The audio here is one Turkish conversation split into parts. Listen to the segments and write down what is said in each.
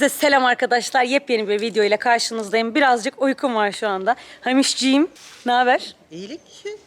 Herkese selam arkadaşlar. Yepyeni bir video ile karşınızdayım. Birazcık uykum var şu anda. Hamişciğim, ne haber? İyilik.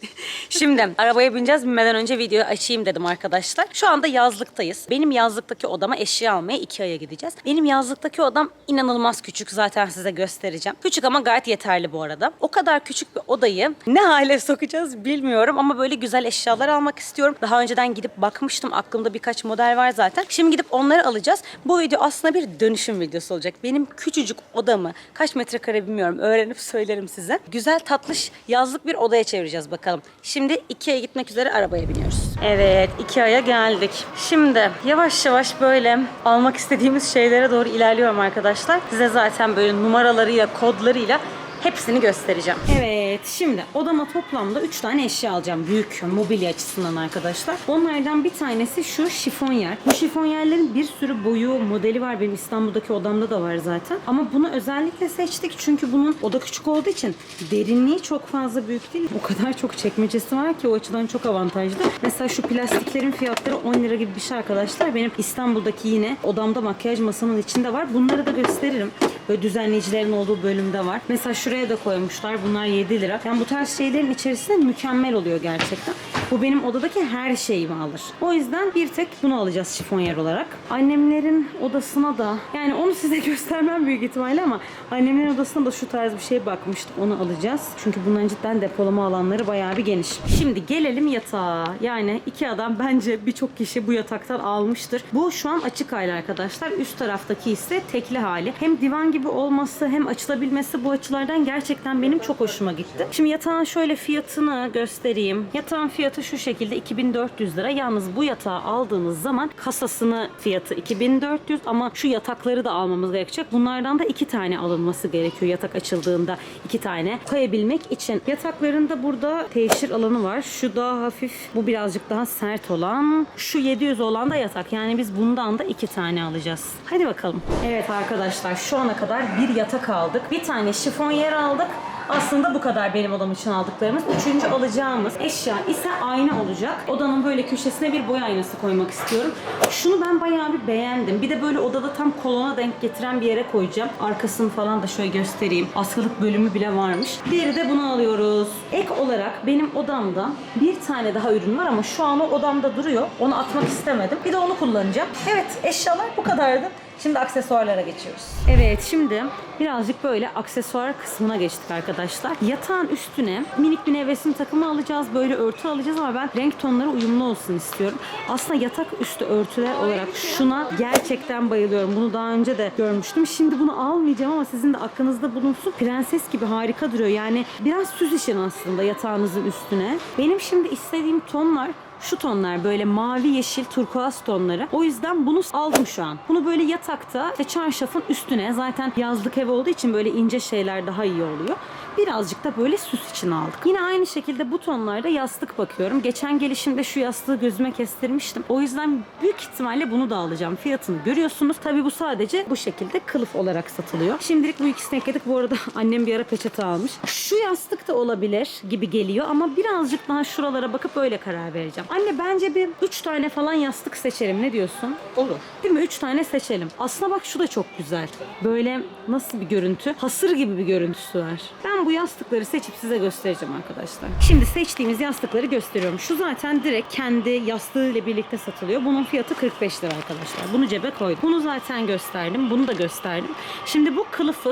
Şimdi arabaya bineceğiz. Binmeden önce videoyu açayım dedim arkadaşlar. Şu anda yazlıktayız. Benim yazlıktaki odama eşya almaya iki aya gideceğiz. Benim yazlıktaki odam inanılmaz küçük. Zaten size göstereceğim. Küçük ama gayet yeterli bu arada. O kadar küçük bir odayı ne hale sokacağız bilmiyorum ama böyle güzel eşyalar almak istiyorum. Daha önceden gidip bakmıştım. Aklımda birkaç model var zaten. Şimdi gidip onları alacağız. Bu video aslında bir dönüşüm videosu olacak. Benim küçücük odamı kaç metrekare bilmiyorum. Öğrenip söylerim size. Güzel tatlış yazlık bir odaya çevireceğiz bakalım. Şimdi Ikea'ya gitmek üzere arabaya biniyoruz. Evet Ikea'ya geldik. Şimdi yavaş yavaş böyle almak istediğimiz şeylere doğru ilerliyorum arkadaşlar. Size zaten böyle numaralarıyla, kodlarıyla Hepsini göstereceğim. Evet şimdi odama toplamda 3 tane eşya alacağım. Büyük mobilya açısından arkadaşlar. Onlardan bir tanesi şu şifonyer. Bu şifonyerlerin bir sürü boyu, modeli var. Benim İstanbul'daki odamda da var zaten. Ama bunu özellikle seçtik çünkü bunun oda küçük olduğu için derinliği çok fazla büyük değil. O kadar çok çekmecesi var ki o açıdan çok avantajlı. Mesela şu plastiklerin fiyatları 10 lira gibi bir şey arkadaşlar. Benim İstanbul'daki yine odamda makyaj masamın içinde var. Bunları da gösteririm. Böyle düzenleyicilerin olduğu bölümde var. Mesela şuraya da koymuşlar. Bunlar 7 lira. Yani bu tarz şeylerin içerisinde mükemmel oluyor gerçekten. Bu benim odadaki her şeyimi alır. O yüzden bir tek bunu alacağız şifonyer olarak. Annemlerin odasına da yani onu size göstermem büyük ihtimalle ama annemlerin odasına da şu tarz bir şey bakmıştık. Onu alacağız. Çünkü bunların cidden depolama alanları bayağı bir geniş. Şimdi gelelim yatağa. Yani iki adam bence birçok kişi bu yataktan almıştır. Bu şu an açık hali arkadaşlar. Üst taraftaki ise tekli hali. Hem divan gibi olması hem açılabilmesi bu açılardan gerçekten benim çok hoşuma gitti. Şimdi yatağın şöyle fiyatını göstereyim. Yatağın fiyatı şu şekilde 2400 lira. Yalnız bu yatağı aldığınız zaman kasasını fiyatı 2400 ama şu yatakları da almamız gerekecek. Bunlardan da iki tane alınması gerekiyor yatak açıldığında iki tane koyabilmek için. Yataklarında burada teşhir alanı var. Şu daha hafif, bu birazcık daha sert olan. Şu 700 olan da yatak. Yani biz bundan da iki tane alacağız. Hadi bakalım. Evet arkadaşlar şu ana kadar bir yatak aldık. Bir tane şifonyer aldık. Aslında bu kadar benim odam için aldıklarımız. Üçüncü alacağımız eşya ise ayna olacak. Odanın böyle köşesine bir boy aynası koymak istiyorum. Şunu ben bayağı bir beğendim. Bir de böyle odada tam kolona denk getiren bir yere koyacağım. Arkasını falan da şöyle göstereyim. Askılık bölümü bile varmış. Diğeri de bunu alıyoruz. Ek olarak benim odamda bir tane daha ürün var ama şu an o odamda duruyor. Onu atmak istemedim. Bir de onu kullanacağım. Evet eşyalar bu kadardı. Şimdi aksesuarlara geçiyoruz. Evet şimdi birazcık böyle aksesuar kısmına geçtik arkadaşlar. Yatağın üstüne minik bir nevresim takımı alacağız. Böyle örtü alacağız ama ben renk tonları uyumlu olsun istiyorum. Aslında yatak üstü örtüler olarak şuna gerçekten bayılıyorum. Bunu daha önce de görmüştüm. Şimdi bunu almayacağım ama sizin de aklınızda bulunsun. Prenses gibi harika duruyor. Yani biraz süs işin aslında yatağınızın üstüne. Benim şimdi istediğim tonlar şu tonlar böyle mavi yeşil turkuaz tonları. O yüzden bunu aldım şu an. Bunu böyle yatakta işte çarşafın üstüne zaten yazlık ev olduğu için böyle ince şeyler daha iyi oluyor. Birazcık da böyle süs için aldık. Yine aynı şekilde bu tonlarda yastık bakıyorum. Geçen gelişimde şu yastığı gözüme kestirmiştim. O yüzden büyük ihtimalle bunu da alacağım. Fiyatını görüyorsunuz. Tabi bu sadece bu şekilde kılıf olarak satılıyor. Şimdilik bu ikisini ekledik. Bu arada annem bir ara peçete almış. Şu yastık da olabilir gibi geliyor ama birazcık daha şuralara bakıp öyle karar vereceğim. Anne bence bir 3 tane falan yastık seçelim. Ne diyorsun? Olur. Değil mi? 3 tane seçelim. Aslında bak şu da çok güzel. Böyle nasıl bir görüntü? Hasır gibi bir görüntüsü var. Ben bu yastıkları seçip size göstereceğim arkadaşlar. Şimdi seçtiğimiz yastıkları gösteriyorum. Şu zaten direkt kendi yastığı ile birlikte satılıyor. Bunun fiyatı 45 lira arkadaşlar. Bunu cebe koydum. Bunu zaten gösterdim. Bunu da gösterdim. Şimdi bu kılıfı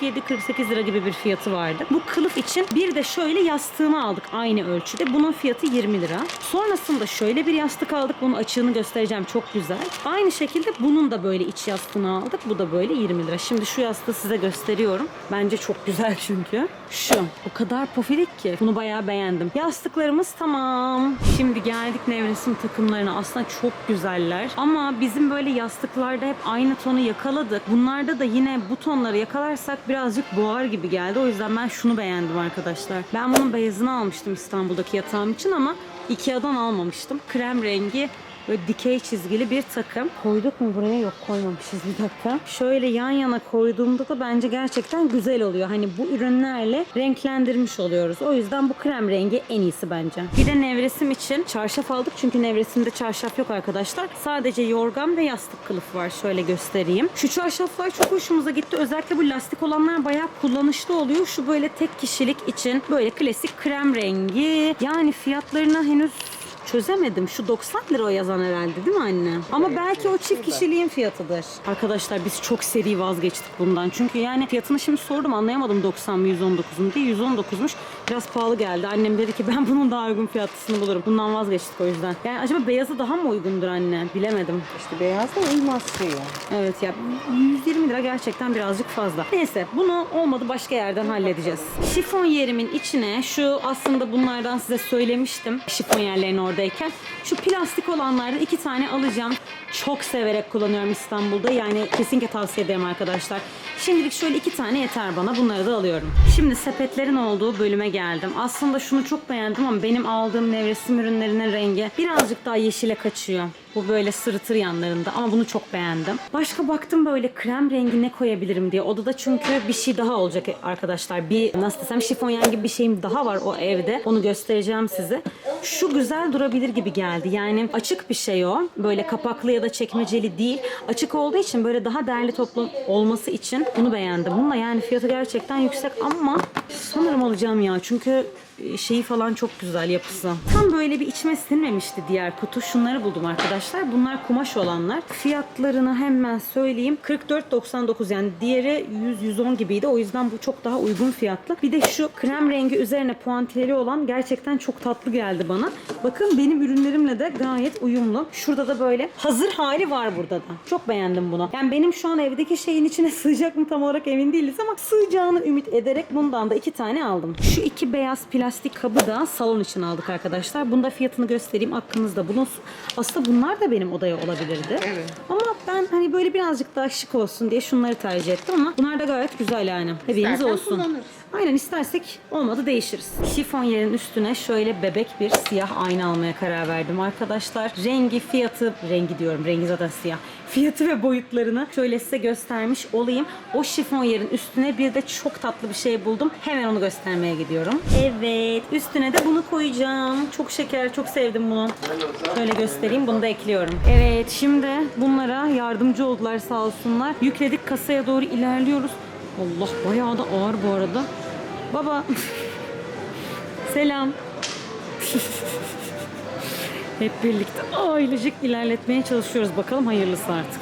47-48 lira gibi bir fiyatı vardı. Bu kılıf için bir de şöyle yastığını aldık aynı ölçüde. Bunun fiyatı 20 lira. Sonrasında şöyle bir yastık aldık. Bunun açığını göstereceğim. Çok güzel. Aynı şekilde bunun da böyle iç yastığını aldık. Bu da böyle 20 lira. Şimdi şu yastığı size gösteriyorum. Bence çok güzel çünkü. Şu. O kadar pofidik ki. Bunu bayağı beğendim. Yastıklarımız tamam. Şimdi geldik nevresim takımlarına. Aslında çok güzeller. Ama bizim böyle yastıklarda hep aynı tonu yakaladık. Bunlarda da yine bu tonları yakalarsak birazcık boğar gibi geldi. O yüzden ben şunu beğendim arkadaşlar. Ben bunun beyazını almıştım İstanbul'daki yatağım için ama Ikea'dan almamıştım. Krem rengi Böyle dikey çizgili bir takım. Koyduk mu buraya? Yok koymamışız bir dakika. Şöyle yan yana koyduğumda da bence gerçekten güzel oluyor. Hani bu ürünlerle renklendirmiş oluyoruz. O yüzden bu krem rengi en iyisi bence. Bir de nevresim için çarşaf aldık. Çünkü nevresimde çarşaf yok arkadaşlar. Sadece yorgan ve yastık kılıfı var. Şöyle göstereyim. Şu çarşaflar çok hoşumuza gitti. Özellikle bu lastik olanlar bayağı kullanışlı oluyor. Şu böyle tek kişilik için böyle klasik krem rengi. Yani fiyatlarına henüz Çözemedim. Şu 90 lira o yazan herhalde değil mi anne? Ama belki o çift kişiliğin fiyatıdır. Arkadaşlar biz çok seri vazgeçtik bundan. Çünkü yani fiyatını şimdi sordum anlayamadım 90 mı 119 mu diye. 119'muş. Biraz pahalı geldi. Annem dedi ki ben bunun daha uygun fiyatlısını bulurum. Bundan vazgeçtik o yüzden. Yani acaba beyazı daha mı uygundur anne? Bilemedim. İşte beyaz da uymaz şeye. Evet ya 120 lira gerçekten birazcık fazla. Neyse bunu olmadı başka yerden halledeceğiz. Şifon yerimin içine şu aslında bunlardan size söylemiştim. Şifon yerlerin oradayken. Şu plastik olanlardan iki tane alacağım. Çok severek kullanıyorum İstanbul'da. Yani kesinlikle tavsiye ederim arkadaşlar. Şimdilik şöyle iki tane yeter bana. Bunları da alıyorum. Şimdi sepetlerin olduğu bölüme geldim. Aslında şunu çok beğendim ama benim aldığım nevresim ürünlerinin rengi birazcık daha yeşile kaçıyor. Bu böyle sırıtır yanlarında ama bunu çok beğendim. Başka baktım böyle krem rengi ne koyabilirim diye. Odada çünkü bir şey daha olacak arkadaşlar. Bir nasıl desem şifonyen gibi bir şeyim daha var o evde. Onu göstereceğim size. Şu güzel durabilir gibi geldi. Yani açık bir şey o. Böyle kapaklı ya da çekmeceli değil. Açık olduğu için böyle daha değerli toplu olması için bunu beğendim. Bununla yani fiyatı gerçekten yüksek ama sanırım alacağım ya. Çünkü şeyi falan çok güzel yapısı. Tam böyle bir içime sinmemişti diğer kutu. Şunları buldum arkadaşlar. Bunlar kumaş olanlar. Fiyatlarını hemen söyleyeyim. 44.99 yani diğeri 100-110 gibiydi. O yüzden bu çok daha uygun fiyatlı. Bir de şu krem rengi üzerine puantiyeli olan gerçekten çok tatlı geldi bana. Bakın benim ürünlerimle de gayet uyumlu. Şurada da böyle hazır hali var burada da. Çok beğendim bunu. Yani benim şu an evdeki şeyin içine sığacak mı tam olarak emin değiliz ama sığacağını ümit ederek bundan da iki tane aldım. Şu iki beyaz plastik kabı da salon için aldık arkadaşlar. Bunda fiyatını göstereyim aklınızda bulunsun. Aslında bunlar da benim odaya olabilirdi. Evet. Ama ben hani böyle birazcık daha şık olsun diye şunları tercih ettim ama bunlar da gayet güzel yani. İstersen olsun. kullanırız. Aynen istersek olmadı değişiriz. Şifon yerin üstüne şöyle bebek bir siyah ayna almaya karar verdim arkadaşlar. Rengi, fiyatı, rengi diyorum rengi zaten siyah. Fiyatı ve boyutlarını şöyle size göstermiş olayım. O şifon yerin üstüne bir de çok tatlı bir şey buldum. Hemen onu göstermeye gidiyorum. Evet üstüne de bunu koyacağım. Çok şeker çok sevdim bunu. Şöyle göstereyim bunu da ekliyorum. Evet şimdi bunlara yardımcı oldular sağ olsunlar. Yükledik kasaya doğru ilerliyoruz. Allah bayağı da ağır bu arada. Baba. Selam. Hep birlikte ailecek ilerletmeye çalışıyoruz. Bakalım hayırlısı artık.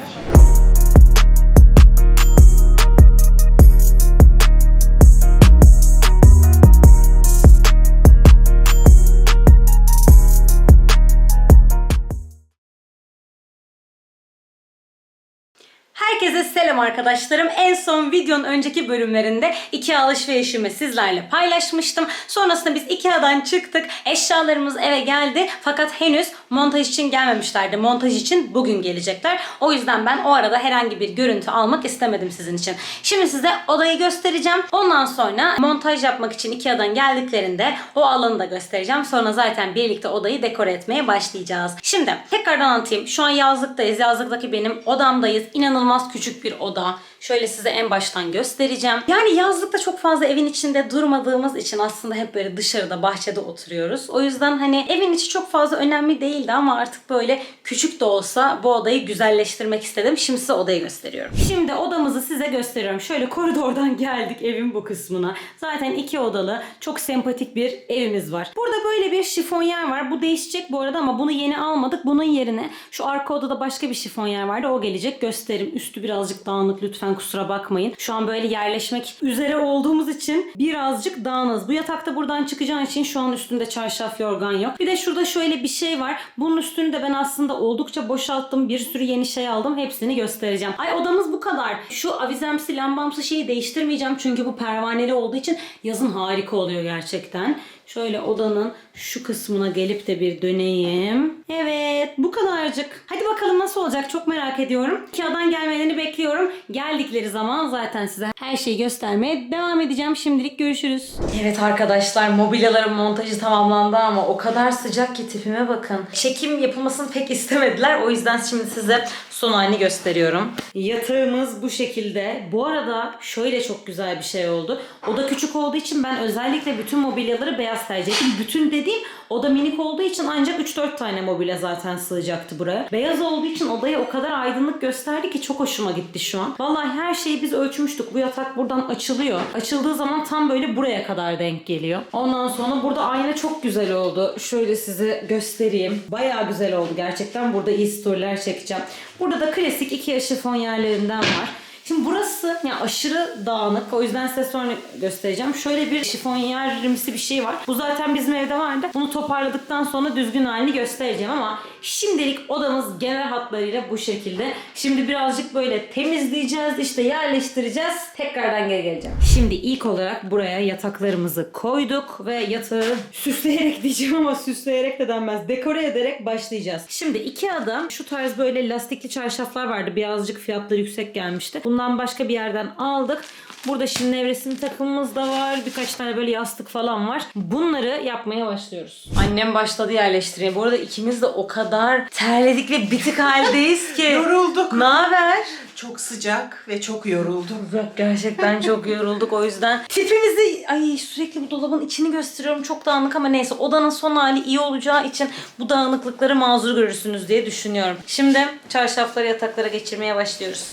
Herkese selam arkadaşlarım. En son videonun önceki bölümlerinde iki alışverişimi sizlerle paylaşmıştım. Sonrasında biz Ikea'dan çıktık. Eşyalarımız eve geldi. Fakat henüz montaj için gelmemişlerdi. Montaj için bugün gelecekler. O yüzden ben o arada herhangi bir görüntü almak istemedim sizin için. Şimdi size odayı göstereceğim. Ondan sonra montaj yapmak için Ikea'dan geldiklerinde o alanı da göstereceğim. Sonra zaten birlikte odayı dekore etmeye başlayacağız. Şimdi tekrardan anlatayım. Şu an yazlıktayız. Yazlıktaki benim odamdayız. İnanılmaz küçük bir oda. Şöyle size en baştan göstereceğim. Yani yazlıkta çok fazla evin içinde durmadığımız için aslında hep böyle dışarıda bahçede oturuyoruz. O yüzden hani evin içi çok fazla önemli değildi ama artık böyle küçük de olsa bu odayı güzelleştirmek istedim. Şimdi size odayı gösteriyorum. Şimdi odamızı size gösteriyorum. Şöyle koridordan geldik evin bu kısmına. Zaten iki odalı çok sempatik bir evimiz var. Burada böyle bir şifonyer var. Bu değişecek bu arada ama bunu yeni almadık. Bunun yerine şu arka odada başka bir şifonyer vardı. O gelecek gösterim. Üstü birazcık dağınık lütfen kusura bakmayın. Şu an böyle yerleşmek üzere olduğumuz için birazcık dağınız. Bu yatakta buradan çıkacağı için şu an üstünde çarşaf yorgan yok. Bir de şurada şöyle bir şey var. Bunun üstünü de ben aslında oldukça boşalttım. Bir sürü yeni şey aldım. Hepsini göstereceğim. Ay odamız bu kadar. Şu avizemsi lambamsı şeyi değiştirmeyeceğim. Çünkü bu pervaneli olduğu için yazın harika oluyor gerçekten. Şöyle odanın şu kısmına gelip de bir döneyim. Evet bu kadarcık. Hadi bakalım nasıl olacak çok merak ediyorum. Ikea'dan gelmelerini bekliyorum. Geldik geldikleri zaman zaten size her şeyi göstermeye devam edeceğim. Şimdilik görüşürüz. Evet arkadaşlar mobilyaların montajı tamamlandı ama o kadar sıcak ki tipime bakın. Çekim yapılmasını pek istemediler. O yüzden şimdi size son halini gösteriyorum. Yatağımız bu şekilde. Bu arada şöyle çok güzel bir şey oldu. Oda küçük olduğu için ben özellikle bütün mobilyaları beyaz tercih ettim. Bütün dediğim oda minik olduğu için ancak 3-4 tane mobilya zaten sığacaktı buraya. Beyaz olduğu için odayı o kadar aydınlık gösterdi ki çok hoşuma gitti şu an. Vallahi her şeyi biz ölçmüştük. Bu yatak buradan açılıyor. Açıldığı zaman tam böyle buraya kadar denk geliyor. Ondan sonra burada ayna çok güzel oldu. Şöyle size göstereyim. Bayağı güzel oldu gerçekten. Burada iyi storyler çekeceğim. Burada da klasik Ikea şifon yerlerinden var. Şimdi burası yani aşırı dağınık. O yüzden size sonra göstereceğim. Şöyle bir şifonyerimsi bir şey var. Bu zaten bizim evde vardı. Bunu toparladıktan sonra düzgün halini göstereceğim ama şimdilik odamız genel hatlarıyla bu şekilde. Şimdi birazcık böyle temizleyeceğiz, işte yerleştireceğiz. Tekrardan geri geleceğim. Şimdi ilk olarak buraya yataklarımızı koyduk ve yatağı süsleyerek diyeceğim ama süsleyerek de denmez. Dekore ederek başlayacağız. Şimdi iki adam şu tarz böyle lastikli çarşaflar vardı. Birazcık fiyatları yüksek gelmişti. Bundan başka bir yerden aldık. Burada şimdi nevresim takımımız da var. Birkaç tane böyle yastık falan var. Bunları yapmaya başlıyoruz. Annem başladı yerleştirmeye. Bu arada ikimiz de o kadar terledik ve bitik haldeyiz ki. Yorulduk. Ne haber? Çok sıcak ve çok yoruldum. Yok gerçekten çok yorulduk o yüzden. Tipimizi ay sürekli bu dolabın içini gösteriyorum çok dağınık ama neyse odanın son hali iyi olacağı için bu dağınıklıkları mazur görürsünüz diye düşünüyorum. Şimdi çarşafları yataklara geçirmeye başlıyoruz.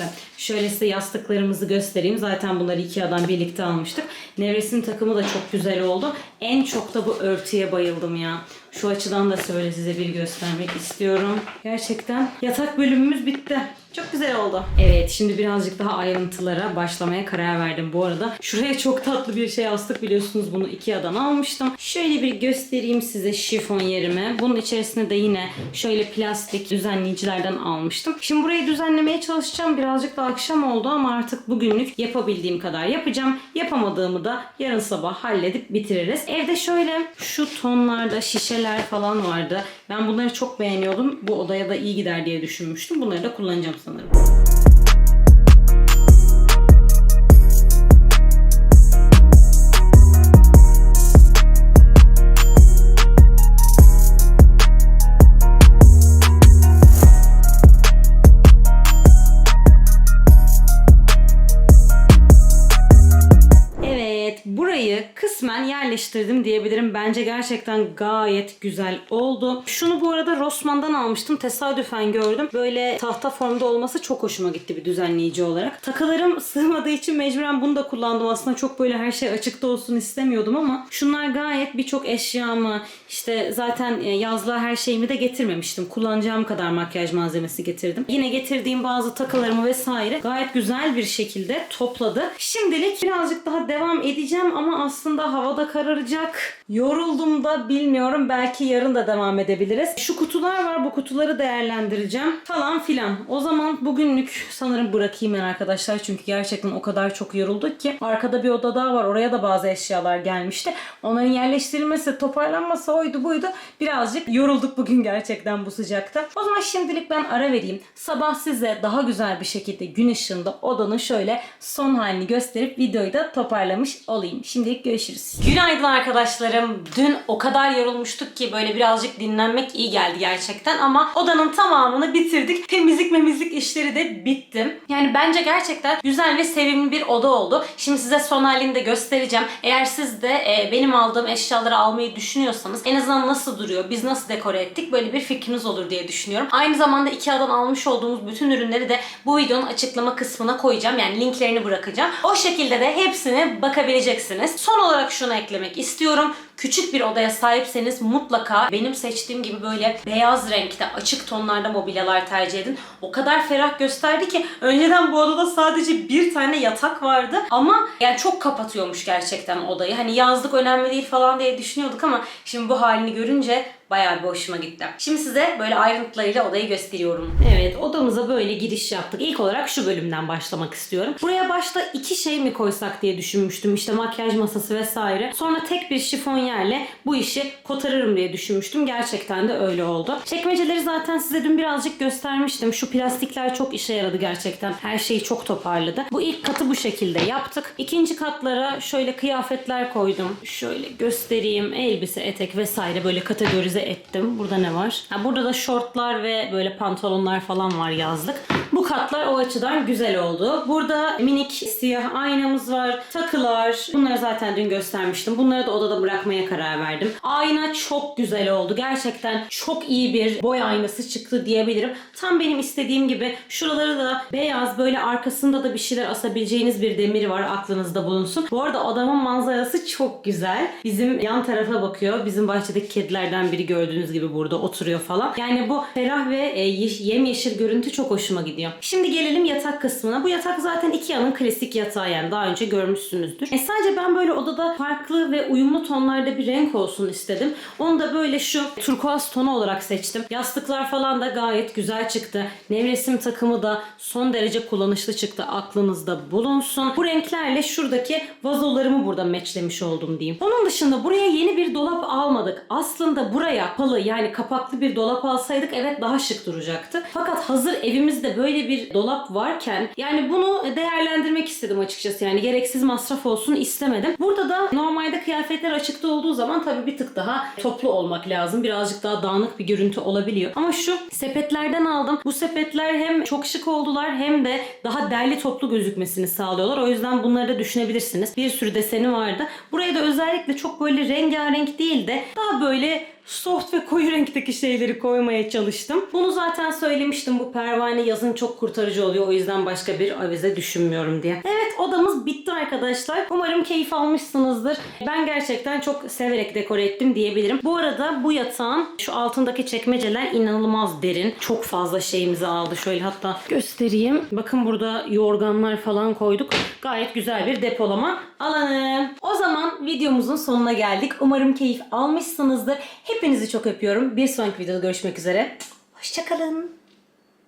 Yerleşti. Şöyle size yastıklarımızı göstereyim. Zaten bunları Ikea'dan birlikte almıştık. Nevresim takımı da çok güzel oldu. En çok da bu örtüye bayıldım ya. Şu açıdan da şöyle size bir göstermek istiyorum. Gerçekten yatak bölümümüz bitti. Çok güzel oldu. Evet şimdi birazcık daha ayrıntılara başlamaya karar verdim bu arada. Şuraya çok tatlı bir şey astık biliyorsunuz bunu Ikea'dan almıştım. Şöyle bir göstereyim size şifon yerimi. Bunun içerisine de yine şöyle plastik düzenleyicilerden almıştım. Şimdi burayı düzenlemeye çalışacağım. Birazcık da akşam oldu ama artık bugünlük yapabildiğim kadar yapacağım. Yapamadığımı da yarın sabah halledip bitiririz. Evde şöyle şu tonlarda şişeler falan vardı. Ben bunları çok beğeniyordum. Bu odaya da iyi gider diye düşünmüştüm. Bunları da kullanacağım sanırım. Kısmen yerleştirdim diyebilirim. Bence gerçekten gayet güzel oldu. Şunu bu arada Rossmann'dan almıştım. Tesadüfen gördüm. Böyle tahta formda olması çok hoşuma gitti bir düzenleyici olarak. Takılarım sığmadığı için mecburen bunu da kullandım. Aslında çok böyle her şey açıkta olsun istemiyordum ama şunlar gayet birçok eşyamı işte zaten e, yazlığa her şeyimi de getirmemiştim. Kullanacağım kadar makyaj malzemesi getirdim. Yine getirdiğim bazı takılarımı vesaire gayet güzel bir şekilde topladı. Şimdilik birazcık daha devam edeceğim ama aslında havada kararacak. Yoruldum da bilmiyorum. Belki yarın da devam edebiliriz. Şu kutular var. Bu kutuları değerlendireceğim falan filan. O zaman bugünlük sanırım bırakayım ben arkadaşlar. Çünkü gerçekten o kadar çok yorulduk ki. Arkada bir oda daha var. Oraya da bazı eşyalar gelmişti. Onların yerleştirilmesi, toparlanması oydu buydu. Birazcık yorulduk bugün gerçekten bu sıcakta. O zaman şimdilik ben ara vereyim. Sabah size daha güzel bir şekilde gün ışığında odanın şöyle son halini gösterip videoyu da toparlamış olayım. Şimdilik görüşürüz. Günaydın arkadaşlarım. Dün o kadar yorulmuştuk ki böyle birazcık dinlenmek iyi geldi gerçekten ama odanın tamamını bitirdik. Temizlik memizlik işleri de bitti. Yani bence gerçekten güzel ve sevimli bir oda oldu. Şimdi size son halini de göstereceğim. Eğer siz de e, benim aldığım eşyaları almayı düşünüyorsanız en azından nasıl duruyor, biz nasıl dekore ettik böyle bir fikriniz olur diye düşünüyorum. Aynı zamanda Ikea'dan almış olduğumuz bütün ürünleri de bu videonun açıklama kısmına koyacağım. Yani linklerini bırakacağım. O şekilde de hepsine bakabileceksiniz. Son olarak şunu eklemek istiyorum. Küçük bir odaya sahipseniz mutlaka benim seçtiğim gibi böyle beyaz renkte açık tonlarda mobilyalar tercih edin. O kadar ferah gösterdi ki önceden bu odada sadece bir tane yatak vardı ama yani çok kapatıyormuş gerçekten odayı. Hani yazlık önemli değil falan diye düşünüyorduk ama şimdi bu halini görünce bayağı bir hoşuma gitti. Şimdi size böyle ayrıntılarıyla odayı gösteriyorum. Evet odamıza böyle giriş yaptık. İlk olarak şu bölümden başlamak istiyorum. Buraya başta iki şey mi koysak diye düşünmüştüm. İşte makyaj masası vesaire. Sonra tek bir şifonyerle bu işi kotarırım diye düşünmüştüm. Gerçekten de öyle oldu. Çekmeceleri zaten size dün birazcık göstermiştim. Şu plastikler çok işe yaradı gerçekten. Her şeyi çok toparladı. Bu ilk katı bu şekilde yaptık. İkinci katlara şöyle kıyafetler koydum. Şöyle göstereyim. Elbise, etek vesaire böyle kategorize ettim. Burada ne var? Ha, burada da şortlar ve böyle pantolonlar falan var yazlık. Bu katlar o açıdan güzel oldu. Burada minik siyah aynamız var. Takılar. Bunları zaten dün göstermiştim. Bunları da odada bırakmaya karar verdim. Ayna çok güzel oldu. Gerçekten çok iyi bir boy aynası çıktı diyebilirim. Tam benim istediğim gibi. Şuraları da beyaz böyle arkasında da bir şeyler asabileceğiniz bir demir var aklınızda bulunsun. Bu arada odamın manzarası çok güzel. Bizim yan tarafa bakıyor. Bizim bahçedeki kedilerden biri gördüğünüz gibi burada oturuyor falan. Yani bu ferah ve e, yeş- yemyeşil görüntü çok hoşuma gidiyor. Şimdi gelelim yatak kısmına. Bu yatak zaten Ikea'nın klasik yatağı yani daha önce görmüşsünüzdür. E sadece ben böyle odada farklı ve uyumlu tonlarda bir renk olsun istedim. Onu da böyle şu turkuaz tonu olarak seçtim. Yastıklar falan da gayet güzel çıktı. Nevresim takımı da son derece kullanışlı çıktı. Aklınızda bulunsun. Bu renklerle şuradaki vazolarımı burada meçlemiş oldum diyeyim. Onun dışında buraya yeni bir dolap almadık. Aslında buraya palı yani kapaklı bir dolap alsaydık evet daha şık duracaktı. Fakat hazır evimizde böyle bir dolap varken yani bunu değerlendirmek istedim açıkçası. Yani gereksiz masraf olsun istemedim. Burada da normalde kıyafetler açıkta olduğu zaman tabii bir tık daha toplu olmak lazım. Birazcık daha dağınık bir görüntü olabiliyor. Ama şu sepetlerden aldım. Bu sepetler hem çok şık oldular hem de daha derli toplu gözükmesini sağlıyorlar. O yüzden bunları da düşünebilirsiniz. Bir sürü deseni vardı. Buraya da özellikle çok böyle rengarenk değil de daha böyle soft ve koyu renkteki şeyleri koymaya çalıştım. Bunu zaten söylemiştim. Bu pervane yazın çok kurtarıcı oluyor. O yüzden başka bir avize düşünmüyorum diye. Evet odamız bitti arkadaşlar. Umarım keyif almışsınızdır. Ben gerçekten çok severek dekore ettim diyebilirim. Bu arada bu yatağın şu altındaki çekmeceler inanılmaz derin. Çok fazla şeyimizi aldı. Şöyle hatta göstereyim. Bakın burada yorganlar falan koyduk. Gayet güzel bir depolama alanı. O zaman videomuzun sonuna geldik. Umarım keyif almışsınızdır. Hepinizi çok öpüyorum. Bir sonraki videoda görüşmek üzere. Hoşçakalın.